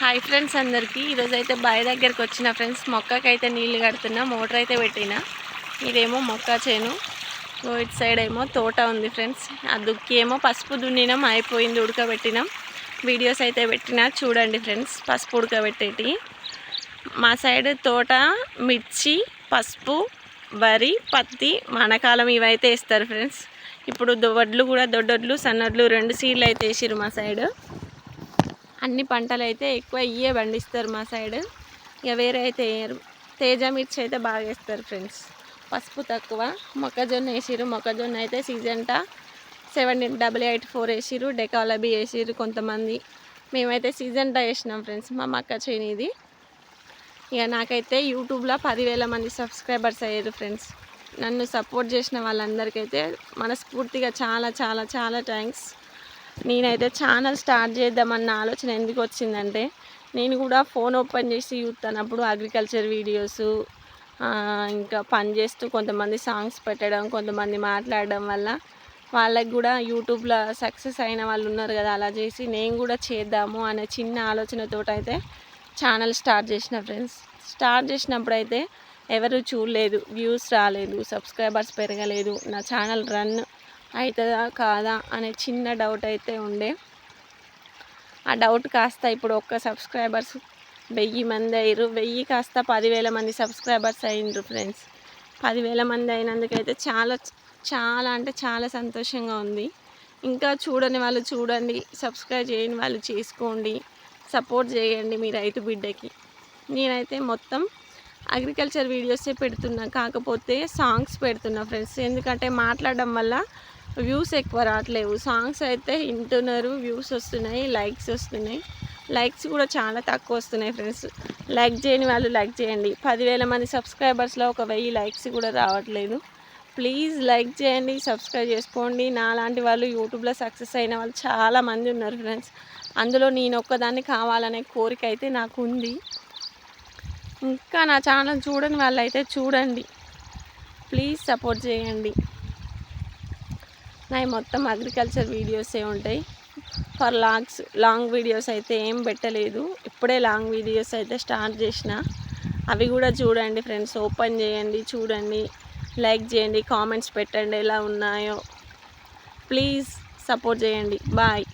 Hi friends అందరికీ. ఈరోజు అయితే బావి దగ్గరికి వచ్చిన ఫ్రెండ్స్ మొక్కకైతే నీళ్ళు కడుతున్నా మోటార్ అయితే పెట్టిన. ఇదేమో మొక్క చేను. ఇటు సైడ్ ఏమో తోట ఉంది ఫ్రెండ్స్ ఆ దుక్కి ఏమో పసుపు దున్నినాం అయిపోయింది ఉడకబెట్టినాం. వీడియోస్ అయితే పెట్టినా చూడండి ఫ్రెండ్స్ పసుపు ఉడకబెట్టేటి. మా సైడ్ తోట మిర్చి పసుపు వరి పత్తి మనకాలం ఇవైతే వేస్తారు ఫ్రెండ్స్ ఇప్పుడు దొ- వడ్లు కూడా దొడ్డొడ్లు సన్నడ్లు రెండు సీడ్లు అయితే వేసిరు మా సైడ్ అన్ని పంటలు అయితే ఎక్కువ ఇవే పండిస్తారు మా సైడ్. ఇక వేరే అయితే వేయరు తేజ మిర్చి అయితే బాగా వేస్తారు ఫ్రెండ్స్. పసుపు తక్కువ. మొక్కజొన్న వేసిరు మొక్కజొన్న అయితే సీజన్టా సెవెన్ డబల్ ఎయిట్ ఫోర్ వేసిర్రు. డెకాలబీ వేసిరు కొంతమంది. మేమైతే సీజన్టా వేసినాం ఫ్రెండ్స్. మా మక్క చేను ఇక నాకైతే యూట్యూబ్లో పదివేల మంది సబ్స్క్రైబర్స్ అయ్యారు ఫ్రెండ్స్. నన్ను సపోర్ట్ చేసిన వాళ్ళందరికైతే మనస్ఫూర్తిగా చాలా చాలా చాలా థ్యాంక్స్. నేనైతే ఛానల్ స్టార్ట్ చేద్దామన్న ఆలోచన ఎందుకు వచ్చిందంటే నేను కూడా ఫోన్ ఓపెన్ చేసి చూస్తున్నప్పుడు అగ్రికల్చర్ వీడియోస్ ఇంకా పని చేస్తూ కొంతమంది సాంగ్స్ పెట్టడం కొంతమంది మాట్లాడడం వల్ల వాళ్ళకి కూడా యూట్యూబ్లో సక్సెస్ అయిన వాళ్ళు ఉన్నారు కదా అలా చేసి నేను కూడా చేద్దాము అనే చిన్న ఆలోచనతో అయితే ఛానల్ స్టార్ట్ చేసిన ఫ్రెండ్స్. స్టార్ట్ చేసినప్పుడు అయితే ఎవరు చూడలేదు వ్యూస్ రాలేదు సబ్స్క్రైబర్స్ పెరగలేదు నా ఛానల్ రన్ అవుతుందా కాదా అనే చిన్న డౌట్ అయితే ఉండే. ఆ డౌట్ కాస్త ఇప్పుడు ఒక్క సబ్స్క్రైబర్స్ వెయ్యి మంది అయ్యారు వెయ్యి కాస్త పదివేల మంది సబ్స్క్రైబర్స్ అయ్యిండ్రు ఫ్రెండ్స్ పదివేల మంది అయినందుకైతే చాలా చాలా అంటే చాలా సంతోషంగా ఉంది. ఇంకా చూడని వాళ్ళు చూడండి సబ్స్క్రైబ్ చేయని వాళ్ళు చేసుకోండి సపోర్ట్ చేయండి మీ రైతు బిడ్డకి. నేనైతే మొత్తం అగ్రికల్చర్ వీడియోసే పెడుతున్నా కాకపోతే సాంగ్స్ పెడుతున్నా ఫ్రెండ్స్ ఎందుకంటే మాట్లాడడం వల్ల వ్యూస్ ఎక్కువ రావట్లేవు. సాంగ్స్ అయితే వింటున్నారు వ్యూస్ వస్తున్నాయి లైక్స్ వస్తున్నాయి. లైక్స్ కూడా చాలా తక్కువ వస్తున్నాయి ఫ్రెండ్స్. లైక్ చేయని వాళ్ళు లైక్ చేయండి. పదివేల మంది సబ్స్క్రైబర్స్లో ఒక వెయ్యి లైక్స్ కూడా రావట్లేదు. ప్లీజ్ లైక్ చేయండి సబ్స్క్రైబ్ చేసుకోండి. నాలాంటి వాళ్ళు యూట్యూబ్లో సక్సెస్ అయిన వాళ్ళు చాలా మంది ఉన్నారు ఫ్రెండ్స్. అందులో నేను ఒక్కదాన్ని కావాలనే కోరిక అయితే నాకు ఉంది. ఇంకా నా ఛానల్ చూడని వాళ్ళైతే చూడండి. ప్లీజ్ సపోర్ట్ చేయండి. నా మొత్తం అగ్రికల్చర్ వీడియోసే ఉంటాయి. ఫర్ లాంగ్స్ లాంగ్ వీడియోస్ అయితే ఏం పెట్టలేదు. ఇప్పుడే లాంగ్ వీడియోస్ అయితే స్టార్ట్ చేసిన. అవి కూడా చూడండి ఫ్రెండ్స్ ఓపెన్ చేయండి చూడండి. లైక్ చేయండి కామెంట్స్ పెట్టండి ఎలా ఉన్నాయో. ప్లీజ్ సపోర్ట్ చేయండి. బాయ్